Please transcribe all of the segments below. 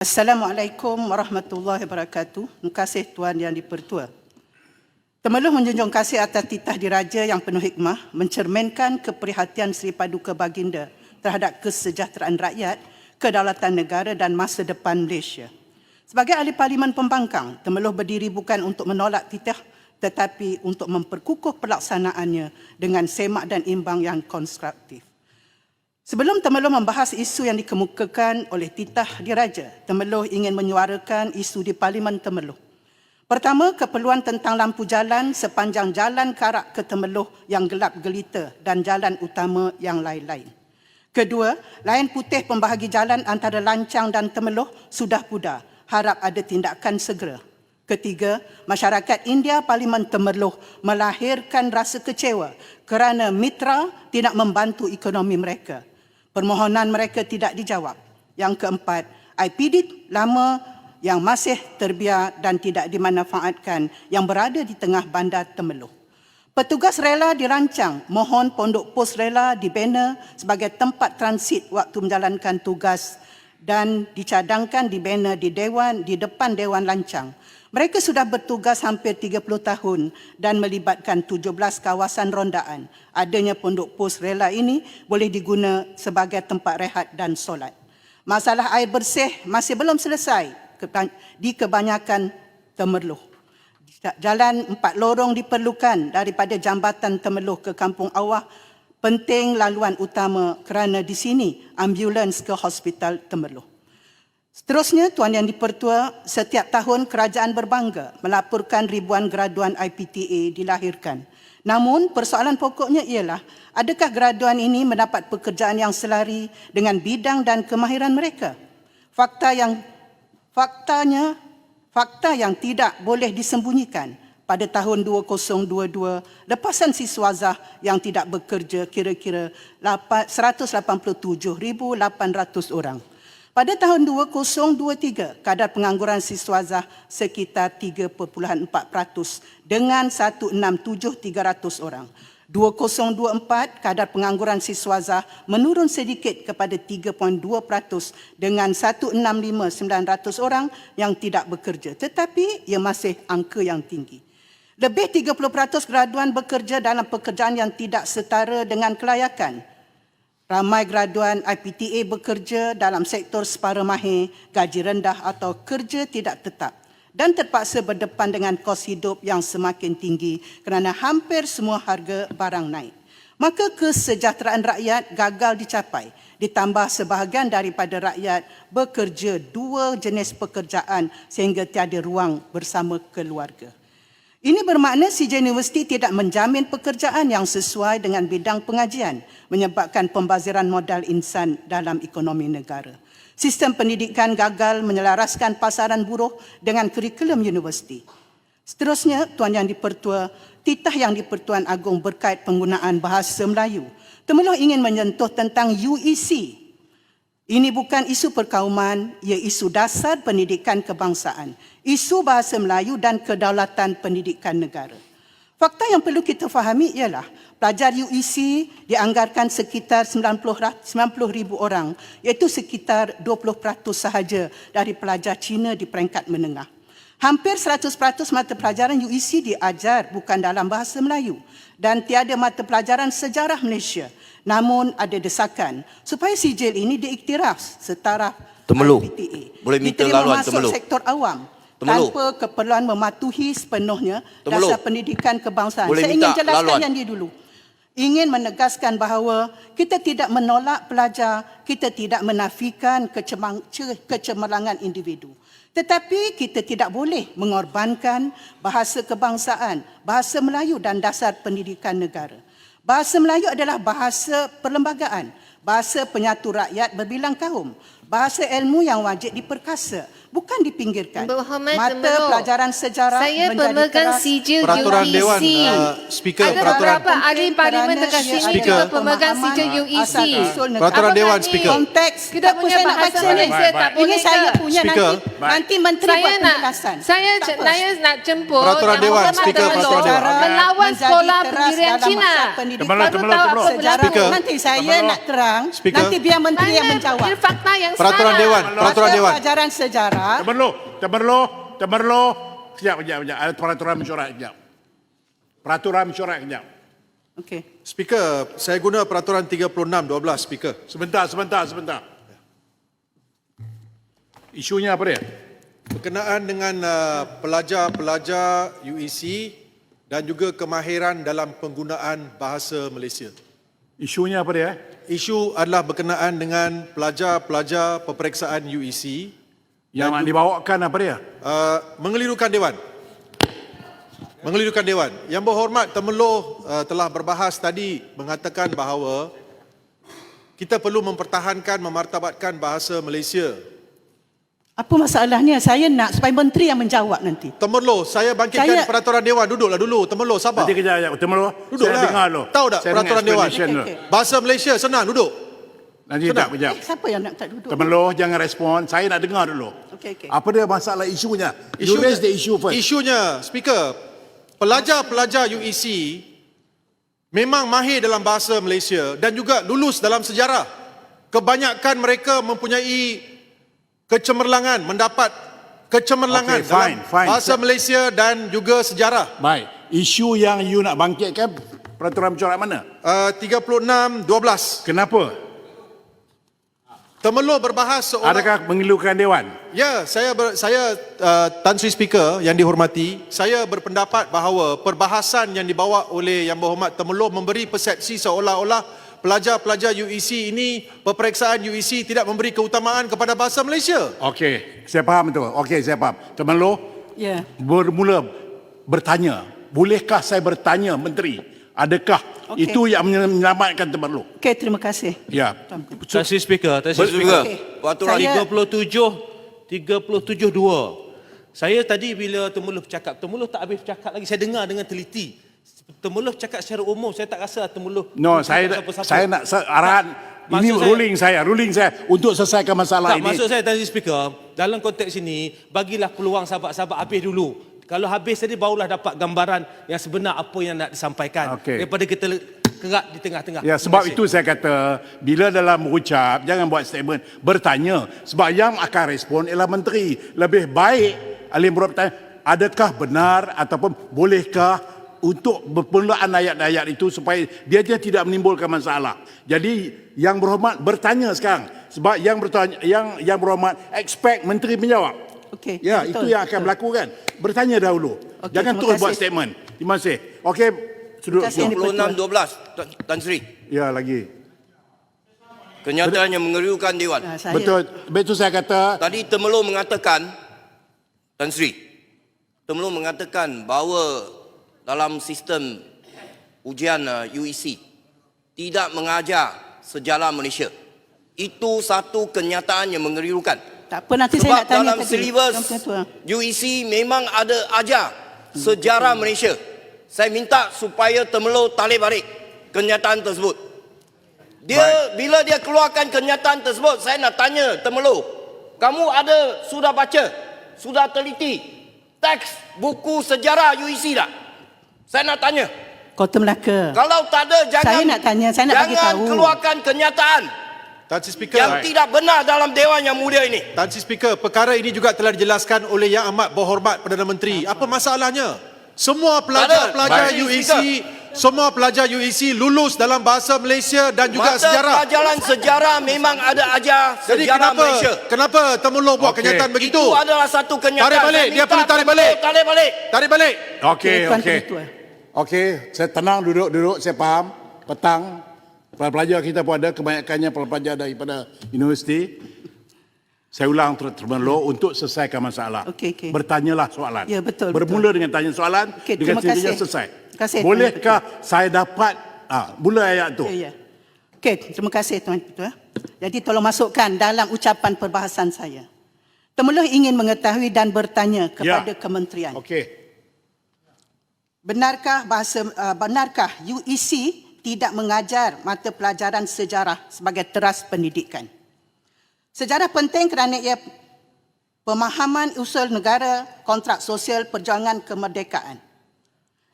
Assalamualaikum warahmatullahi wabarakatuh. Terima kasih Tuan Yang Dipertua. Temeluh menjunjung kasih atas titah diraja yang penuh hikmah mencerminkan keprihatian Seri Paduka Baginda terhadap kesejahteraan rakyat, kedaulatan negara dan masa depan Malaysia. Sebagai ahli parlimen pembangkang, Temeluh berdiri bukan untuk menolak titah tetapi untuk memperkukuh pelaksanaannya dengan semak dan imbang yang konstruktif. Sebelum Temeloh membahas isu yang dikemukakan oleh titah diraja, Temeloh ingin menyuarakan isu di Parlimen Temeloh. Pertama, keperluan tentang lampu jalan sepanjang jalan karak ke Temeloh yang gelap gelita dan jalan utama yang lain-lain. Kedua, lain putih pembahagi jalan antara Lancang dan Temeloh sudah pudar. Harap ada tindakan segera. Ketiga, masyarakat India Parlimen Temeloh melahirkan rasa kecewa kerana mitra tidak membantu ekonomi mereka. Permohonan mereka tidak dijawab. Yang keempat, IPD lama yang masih terbiar dan tidak dimanfaatkan yang berada di tengah bandar Temeloh. Petugas rela dirancang mohon pondok pos rela dibina sebagai tempat transit waktu menjalankan tugas dan dicadangkan dibina di dewan di depan dewan lancang. Mereka sudah bertugas hampir 30 tahun dan melibatkan 17 kawasan rondaan. Adanya pondok pos rela ini boleh diguna sebagai tempat rehat dan solat. Masalah air bersih masih belum selesai di kebanyakan Temerloh. Jalan empat lorong diperlukan daripada jambatan Temerloh ke Kampung Awah. Penting laluan utama kerana di sini ambulans ke hospital Temerloh. Seterusnya, Tuan Yang Dipertua, setiap tahun kerajaan berbangga melaporkan ribuan graduan IPTA dilahirkan. Namun, persoalan pokoknya ialah, adakah graduan ini mendapat pekerjaan yang selari dengan bidang dan kemahiran mereka? Fakta yang faktanya fakta yang tidak boleh disembunyikan pada tahun 2022 lepasan siswazah yang tidak bekerja kira-kira 187,800 orang. Pada tahun 2023, kadar pengangguran siswazah sekitar 3.4% dengan 167,300 orang. 2024, kadar pengangguran siswazah menurun sedikit kepada 3.2% dengan 165,900 orang yang tidak bekerja. Tetapi ia masih angka yang tinggi. Lebih 30% graduan bekerja dalam pekerjaan yang tidak setara dengan kelayakan. Ramai graduan IPTA bekerja dalam sektor separa mahir, gaji rendah atau kerja tidak tetap dan terpaksa berdepan dengan kos hidup yang semakin tinggi kerana hampir semua harga barang naik. Maka kesejahteraan rakyat gagal dicapai ditambah sebahagian daripada rakyat bekerja dua jenis pekerjaan sehingga tiada ruang bersama keluarga. Ini bermakna CJ University tidak menjamin pekerjaan yang sesuai dengan bidang pengajian menyebabkan pembaziran modal insan dalam ekonomi negara. Sistem pendidikan gagal menyelaraskan pasaran buruh dengan kurikulum universiti. Seterusnya, Tuan Yang Dipertua, titah Yang Dipertuan Agung berkait penggunaan bahasa Melayu. Temeloh ingin menyentuh tentang UEC. Ini bukan isu perkauman, ia isu dasar pendidikan kebangsaan isu bahasa Melayu dan kedaulatan pendidikan negara. Fakta yang perlu kita fahami ialah pelajar UEC dianggarkan sekitar 90 ribu orang iaitu sekitar 20% sahaja dari pelajar Cina di peringkat menengah. Hampir 100% mata pelajaran UEC diajar bukan dalam bahasa Melayu dan tiada mata pelajaran sejarah Malaysia. Namun ada desakan supaya sijil ini diiktiraf setara Temeluh. IPTA. Boleh minta Diterima laluan, masuk sektor awam Temeluh. tanpa keperluan mematuhi sepenuhnya Temeluh. dasar pendidikan kebangsaan. Boleh Saya ingin minta jelaskan laluan. yang dia dulu. Ingin menegaskan bahawa kita tidak menolak pelajar, kita tidak menafikan kecemang, ce- kecemerlangan individu. Tetapi kita tidak boleh mengorbankan bahasa kebangsaan, bahasa Melayu dan dasar pendidikan negara. Bahasa Melayu adalah bahasa perlembagaan, bahasa penyatu rakyat berbilang kaum, bahasa ilmu yang wajib diperkasa, bukan dipinggirkan. Berhormat Mata Temeloh. pelajaran sejarah Saya menjadi pemegang keras. sijil Peraturan UEC. Dewan, uh, Speaker, Ada peraturan- beberapa ahli parlimen dekat sini Speaker. juga pemegang sijil UEC. Peraturan Dewan? Speaker. Konteks Kita punya saya nak bahasa baca ni. Malaysia tak boleh Ini saya ke? punya Speaker. nanti nanti menteri Saya buat nak penjelasan. saya saya nak jemput Peraturan Dewan, Speaker, Peraturan Dewan. melawan sekolah pendirian Cina. tahu apa Sejarah berlaku. Speaker. nanti saya nak terang Speaker. nanti biar menteri yang Saya menjawab. ini fakta yang Peraturan. Dewan, peraturan Dewan. Pelajaran sejarah. Temerloh, temerloh, temerloh. Sekejap, sekejap, sekejap. Ada peraturan mesyuarat sekejap. Peraturan mesyuarat sekejap. Okey. Speaker, saya guna peraturan 3612 speaker. Sebentar, sebentar, sebentar. Isunya apa dia? Berkenaan dengan uh, pelajar-pelajar UEC dan juga kemahiran dalam penggunaan bahasa Malaysia. Isunya apa dia? Isu adalah berkenaan dengan pelajar-pelajar peperiksaan UEC Yang dibawakan apa dia? uh, mengelirukan Dewan. Mengelirukan Dewan. Yang berhormat Temeloh uh, telah berbahas tadi mengatakan bahawa kita perlu mempertahankan, memartabatkan bahasa Malaysia. Apa masalahnya? Saya nak supaya menteri yang menjawab nanti. Temerloh, saya bangkitkan Saya- peraturan Dewan. Duduklah dulu. Temerloh, sabar. Nanti kejap, kejap. Temerloh, Duduklah. saya dengar dulu. Tahu tak Saya peraturan Dewan? dulu. okey. Bahasa Malaysia, senang. Duduk. Nanti tak, kejap. Eh, siapa yang nak tak duduk? Temerloh, jangan respon. Saya nak dengar dulu. Okey, okey. Apa dia masalah isunya? You raise the issue first. Isunya, speaker, pelajar-pelajar UEC memang mahir dalam bahasa Malaysia dan juga lulus dalam sejarah. Kebanyakan mereka mempunyai kecemerlangan, mendapat kecemerlangan Okey, fine, dalam fine. bahasa Malaysia dan juga sejarah. Baik. Isu yang you nak bangkitkan, peraturan mesyuarat mana? Uh, 36.12. Kenapa? Temeloh berbahas seorang... Adakah mengilukan Dewan? Ya, saya ber, saya uh, Tan Sri Speaker yang dihormati, saya berpendapat bahawa perbahasan yang dibawa oleh Yang Berhormat Temeloh memberi persepsi seolah-olah pelajar-pelajar UEC ini peperiksaan UEC tidak memberi keutamaan kepada bahasa Malaysia. Okey, saya faham tu. Okey, saya faham. Temerloh Ya. bermula bertanya, bolehkah saya bertanya menteri, adakah Okey. itu yang menyelamatkan Temerloh? Okey, terima kasih. Ya. Terima kasih Speaker. Terima kasih Speaker. Okey. Peraturan Saya- 37 37 2. Saya tadi bila Temuloh bercakap, Temuloh tak habis bercakap lagi. Saya dengar dengan teliti. Temuloh cakap secara umum, saya tak rasa Temuloh No, saya siapa-siapa. saya nak se- arahan Maksud ini saya- ruling saya, ruling saya untuk selesaikan masalah tak, ini. maksud saya tadi Speaker, dalam konteks ini, bagilah peluang sahabat-sahabat habis dulu. Kalau habis tadi barulah dapat gambaran yang sebenar apa yang nak disampaikan. Okey. Daripada kita kerat di tengah-tengah. Ya sebab itu saya kata bila dalam berucap jangan buat statement bertanya sebab yang akan respon ialah menteri lebih baik alim bertanya adakah benar ataupun bolehkah untuk permulaan ayat-ayat itu supaya dia dia tidak menimbulkan masalah. Jadi yang berhormat bertanya sekarang sebab yang bertanya yang yang berhormat expect menteri menjawab. Okey. Ya, betul, itu yang akan betul. berlaku kan. Bertanya dahulu. Okey, Jangan terus kasih. buat statement. Terima kasih. Okey, sudut. Terima kasih, Yang di- 26-12 Tan Sri Ya, lagi. Kenyataan yang mengeriukan Dewan Ah, saya, Betul. Betul saya kata Tadi Temelung mengatakan Tan Sri Temelung mengatakan bahawa Dalam sistem Ujian uh, UEC Tidak mengajar Sejarah Malaysia Itu satu kenyataan yang mengeriukan Tak apa nanti saya Sebab nak tanya dalam tadi. silibus. UEC memang ada ajar sejarah Malaysia. Saya minta supaya Temelung talih balik kenyataan tersebut. Dia bila dia keluarkan kenyataan tersebut, saya nak tanya Temelung, kamu ada sudah baca, sudah teliti teks buku sejarah UEC tak? Saya nak tanya. Kota Melaka. Kalau tak ada jangan Saya nak tanya, saya nak bagi jangan tahu. keluarkan kenyataan Tan Sri Speaker, yang tidak benar dalam dewan yang mulia ini. Tan Sri Speaker, perkara ini juga telah dijelaskan oleh Yang Amat Berhormat Perdana Menteri. Apa masalahnya? Semua pelajar-pelajar. UEC, semua pelajar UEC lulus dalam bahasa Malaysia dan juga Mata sejarah. pelajaran sejarah memang ada ajar Jadi sejarah kenapa Malaysia. kenapa Temuloh buat Okey. kenyataan begitu? Itu adalah satu kenyataan. Tarik balik, dia perlu tarik balik. Tarik balik. Tarik balik. Okey, Tuan okey. Okey, saya tenang duduk-duduk, saya faham. Petang, pelajar kita pun ada, kebanyakannya pelajar daripada universiti. Saya ulang ter- termeluk untuk selesaikan masalah. Okey, okey. Bertanyalah soalan. Ya, betul, Bermula dengan tanya soalan, Okey, dengan sendirinya selesai. Terima kasih, Tuan Bolehkah saya dapat, ah, mula ayat tu. Ya, ya. Okey, terima kasih Tuan Ketua. Jadi tolong masukkan dalam ucapan perbahasan saya. Temeloh ingin mengetahui dan bertanya kepada Ya. kementerian. Okey. Benarkah bahasa uh, benarkah UEC tidak mengajar mata pelajaran sejarah sebagai teras pendidikan? Sejarah penting kerana ia pemahaman usul negara, kontrak sosial, perjuangan kemerdekaan.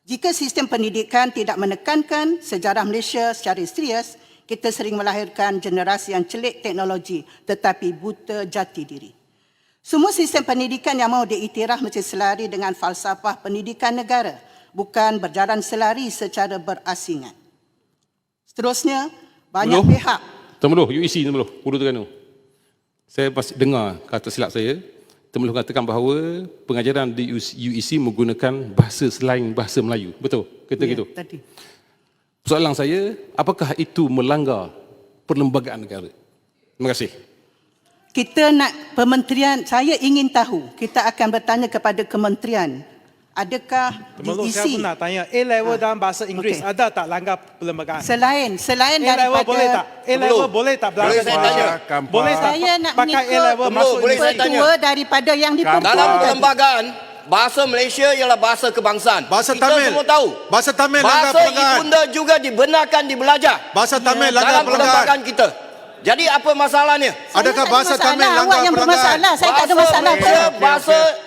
Jika sistem pendidikan tidak menekankan sejarah Malaysia secara serius, Kita sering melahirkan generasi yang celik teknologi tetapi buta jati diri. Semua sistem pendidikan yang mahu diiktiraf mesti selari dengan falsafah pendidikan negara, bukan berjalan selari secara berasingan. Seterusnya, banyak Temeloh. pihak Temeloh, UEC Temeloh, Hulu Terengganu. Saya pasti dengar kata silap saya, Temeloh katakan bahawa pengajaran di UEC menggunakan bahasa selain bahasa Melayu. Betul? Kata Ya, gitu. tadi. Soalan saya, apakah itu melanggar perlembagaan negara? Terima kasih. Kita nak kementerian, saya ingin tahu, kita akan bertanya kepada kementerian, adakah Temeluk saya diisi pun nak tanya A level dalam bahasa Inggeris Okey. ada tak langgar perlembagaan? selain selain A level daripada boleh tak? A level boleh tak Boleh belajar saya bahasa? tanya? Kampar. Boleh tak saya nak pakai A mengikut level Temeluk, masuk boleh saya tanya? daripada yang dipertuakan. Dalam perlembagaan, bahasa Malaysia ialah bahasa kebangsaan. Bahasa Kita Tamil. semua tahu. Bahasa Tamil langgar Bahasa perlembagaan. ibunda juga dibenarkan dibelajar. Bahasa Tamil langgar dalam perlembagaan. perlembagaan kita. Jadi apa masalahnya? Saya Adakah tak ada bahasa masalah, Tamil Awak langgar yang perlembagaan? bermasalah. Saya tak ada Bahasa masalah. Malaysia, bahasa Saya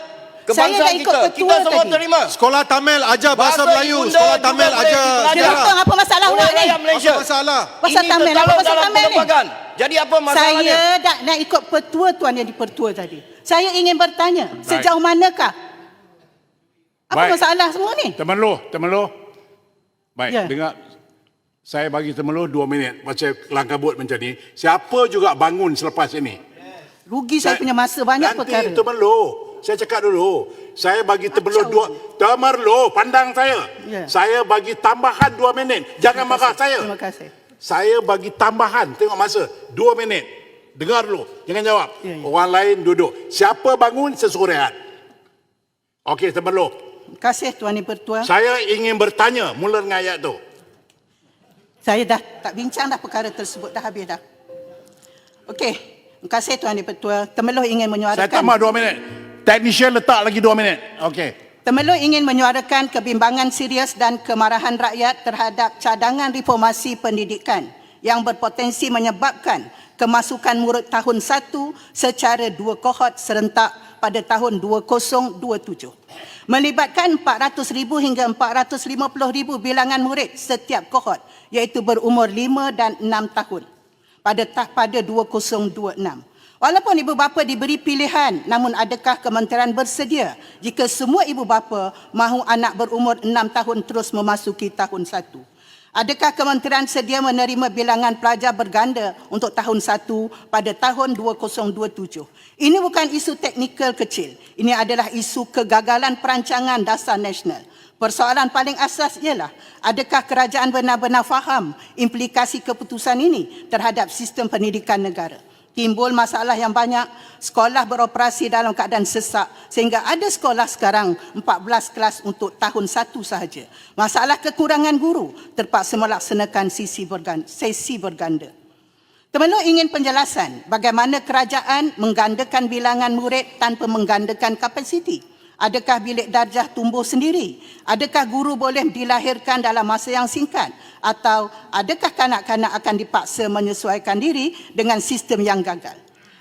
kebangsaan ikut kita. ketua Kita semua tadi. terima. Sekolah Tamil ajar bahasa Bahasa Melayu, ibunda sekolah Tamil ajar sejarah. potong apa masalah awak ni? Malaysia. Apa masalah? Ini Tamil, apa dalam Tamil ni? Jadi apa masalahnya? Saya dah nak ikut petua tuan yang dipertua tadi. Saya ingin bertanya, sejauh manakah? Apa Baik. masalah semua ni? Temeloh, temeloh. Baik, Ya. dengar. Saya bagi temeloh dua minit. Macam langkah buat macam ni. Siapa juga bangun selepas ini? Rugi saya punya masa banyak Nanti perkara. temeloh. Saya cakap dulu. Saya bagi Acau. dua. Temeloh, pandang saya. Ya. Saya bagi tambahan dua minit. Jangan marah saya. Terima kasih. Saya bagi tambahan. Tengok masa. Dua minit. Dengar dulu. Jangan jawab. Ya, ya. Orang lain duduk. Siapa bangun, saya suruh rehat. Okey, temeloh. Terima kasih Tuan Yang Pertua. Saya ingin bertanya mula dengan ayat tu. Saya dah tak bincang dah perkara tersebut dah habis dah. Okey. Terima kasih Tuan Yang Pertua. Temeloh ingin menyuarakan. Saya tambah dua minit. Technician letak lagi dua minit. Okey. Temeloh ingin menyuarakan kebimbangan serius dan kemarahan rakyat terhadap cadangan reformasi pendidikan yang berpotensi menyebabkan kemasukan murid tahun 1 secara dua kohort serentak pada tahun 2027. Melibatkan 400,000 hingga 450,000 bilangan murid setiap kohort iaitu berumur 5 dan 6 tahun pada pada 2026. Walaupun ibu bapa diberi pilihan, namun adakah kementerian bersedia jika semua ibu bapa mahu anak berumur 6 tahun terus memasuki tahun 1? Adakah kementerian sedia menerima bilangan pelajar berganda untuk tahun 1 pada tahun 2027? Ini bukan isu teknikal kecil. Ini adalah isu kegagalan perancangan dasar nasional. Persoalan paling asas ialah adakah kerajaan benar-benar faham implikasi keputusan ini terhadap sistem pendidikan negara. Timbul masalah yang banyak, sekolah beroperasi dalam keadaan sesak sehingga ada sekolah sekarang 14 kelas untuk tahun satu sahaja. Masalah kekurangan guru terpaksa melaksanakan sisi berganda, sesi berganda. Temeluk ingin penjelasan bagaimana kerajaan menggandakan bilangan murid tanpa menggandakan kapasiti. Adakah bilik darjah tumbuh sendiri? Adakah guru boleh dilahirkan dalam masa yang singkat? Atau adakah kanak-kanak akan dipaksa menyesuaikan diri dengan sistem yang gagal?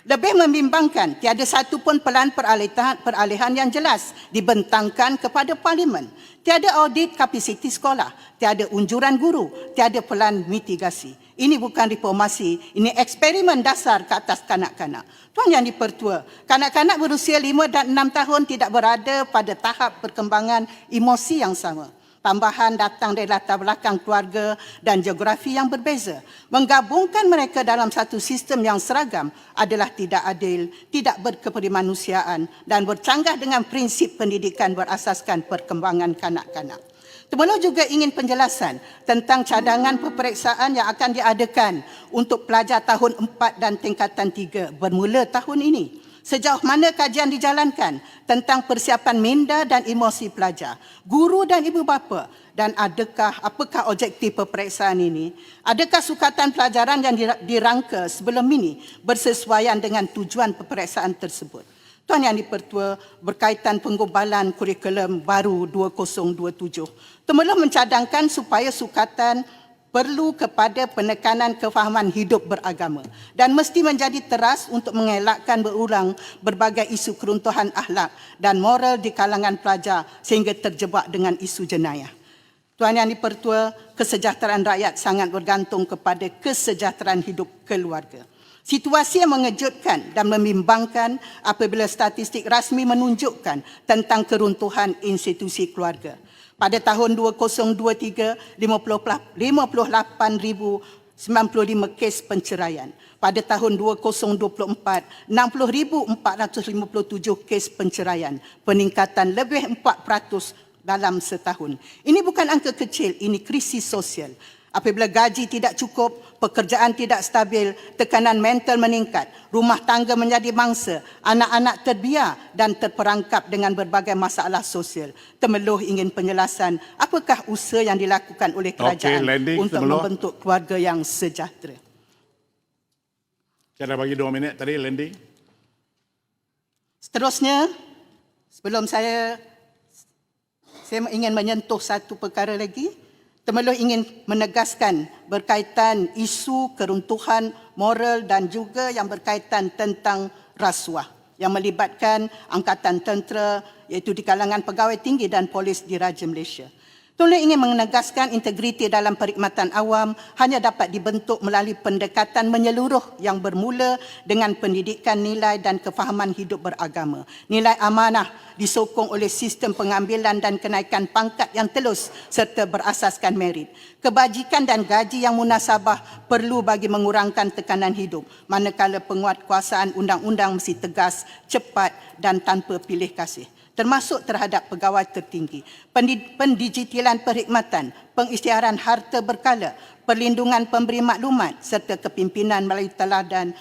Lebih membimbangkan, tiada satu pun pelan peralihan, peralihan yang jelas dibentangkan kepada Parlimen. Tiada audit kapasiti sekolah, tiada unjuran guru, tiada pelan mitigasi. Ini bukan reformasi, ini eksperimen dasar ke atas kanak-kanak. Tuan Yang Dipertua, kanak-kanak berusia 5 dan 6 tahun tidak berada pada tahap perkembangan emosi yang sama. Tambahan datang dari latar belakang keluarga dan geografi yang berbeza. Menggabungkan mereka dalam satu sistem yang seragam adalah tidak adil, tidak berkeperimanusiaan dan bercanggah dengan prinsip pendidikan berasaskan perkembangan kanak-kanak. Temeluk juga ingin penjelasan tentang cadangan peperiksaan yang akan diadakan untuk pelajar tahun 4 dan tingkatan 3 bermula tahun ini. Sejauh mana kajian dijalankan tentang persiapan minda dan emosi pelajar, guru dan ibu bapa dan adakah apakah objektif peperiksaan ini? Adakah sukatan pelajaran yang dirangka sebelum ini bersesuaian dengan tujuan peperiksaan tersebut? Tuan Yang Dipertua berkaitan penggubalan kurikulum baru 2027. Temulah mencadangkan supaya sukatan perlu kepada penekanan kefahaman hidup beragama dan mesti menjadi teras untuk mengelakkan berulang berbagai isu keruntuhan akhlak dan moral di kalangan pelajar sehingga terjebak dengan isu jenayah. Tuan Yang Dipertua, kesejahteraan rakyat sangat bergantung kepada kesejahteraan hidup keluarga. Situasi yang mengejutkan dan membimbangkan apabila statistik rasmi menunjukkan tentang keruntuhan institusi keluarga. Pada tahun 2023, 58,095 kes penceraian. Pada tahun 2024, 60,457 kes penceraian. Peningkatan lebih 4% dalam setahun. Ini bukan angka kecil, ini krisis sosial. Apabila gaji tidak cukup, pekerjaan tidak stabil, tekanan mental meningkat, rumah tangga menjadi mangsa, anak-anak terbiar dan terperangkap dengan berbagai masalah sosial. Temeluh ingin penjelasan apakah usaha yang dilakukan oleh kerajaan landing, untuk Temeluh. membentuk keluarga yang sejahtera. Saya dah bagi dua minit tadi landing. Seterusnya, sebelum saya saya ingin menyentuh satu perkara lagi. Temeluh ingin menegaskan berkaitan isu keruntuhan moral dan juga yang berkaitan tentang rasuah yang melibatkan angkatan tentera iaitu di kalangan pegawai tinggi dan polis di Raja Malaysia. Tolong ingin menegaskan integriti dalam perkhidmatan awam hanya dapat dibentuk melalui pendekatan menyeluruh yang bermula dengan pendidikan nilai dan kefahaman hidup beragama. Nilai amanah disokong oleh sistem pengambilan dan kenaikan pangkat yang telus serta berasaskan merit. Kebajikan dan gaji yang munasabah perlu bagi mengurangkan tekanan hidup manakala penguatkuasaan undang-undang mesti tegas, cepat dan tanpa pilih kasih termasuk terhadap pegawai tertinggi, Pendi- pendigitilan perkhidmatan, pengisytiharan harta berkala, perlindungan pemberi maklumat serta kepimpinan melalui teladan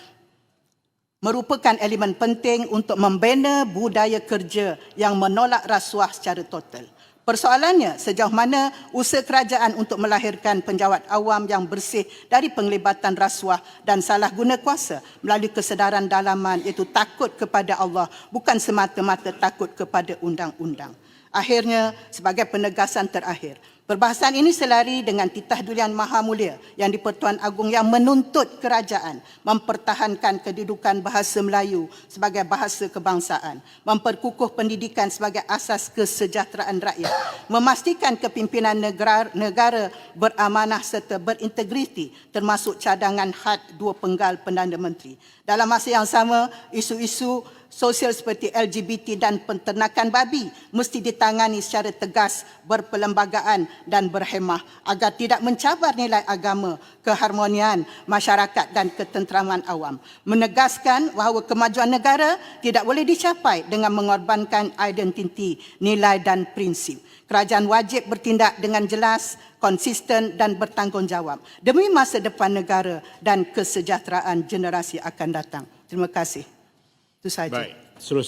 merupakan elemen penting untuk membina budaya kerja yang menolak rasuah secara total. Persoalannya, sejauh mana usaha kerajaan untuk melahirkan penjawat awam yang bersih dari penglibatan rasuah dan salah guna kuasa melalui kesedaran dalaman iaitu takut kepada Allah bukan semata-mata takut kepada undang-undang. Akhirnya, sebagai penegasan terakhir, perbahasan ini selari dengan titah dulian Maha Mulia yang di-Pertuan Agong yang menuntut kerajaan mempertahankan kedudukan bahasa Melayu sebagai bahasa kebangsaan, memperkukuh pendidikan sebagai asas kesejahteraan rakyat, memastikan kepimpinan negara, negara beramanah serta berintegriti termasuk cadangan had dua penggal Perdana Menteri. Dalam masa yang sama, isu-isu sosial seperti LGBT dan penternakan babi mesti ditangani secara tegas, berperlembagaan dan berhemah agar tidak mencabar nilai agama, keharmonian masyarakat dan ketenteraman awam. Menegaskan bahawa kemajuan negara tidak boleh dicapai dengan mengorbankan identiti, nilai dan prinsip. Kerajaan wajib bertindak dengan jelas, konsisten dan bertanggungjawab demi masa depan negara dan kesejahteraan generasi akan datang. Terima kasih. Itu saja. Baik.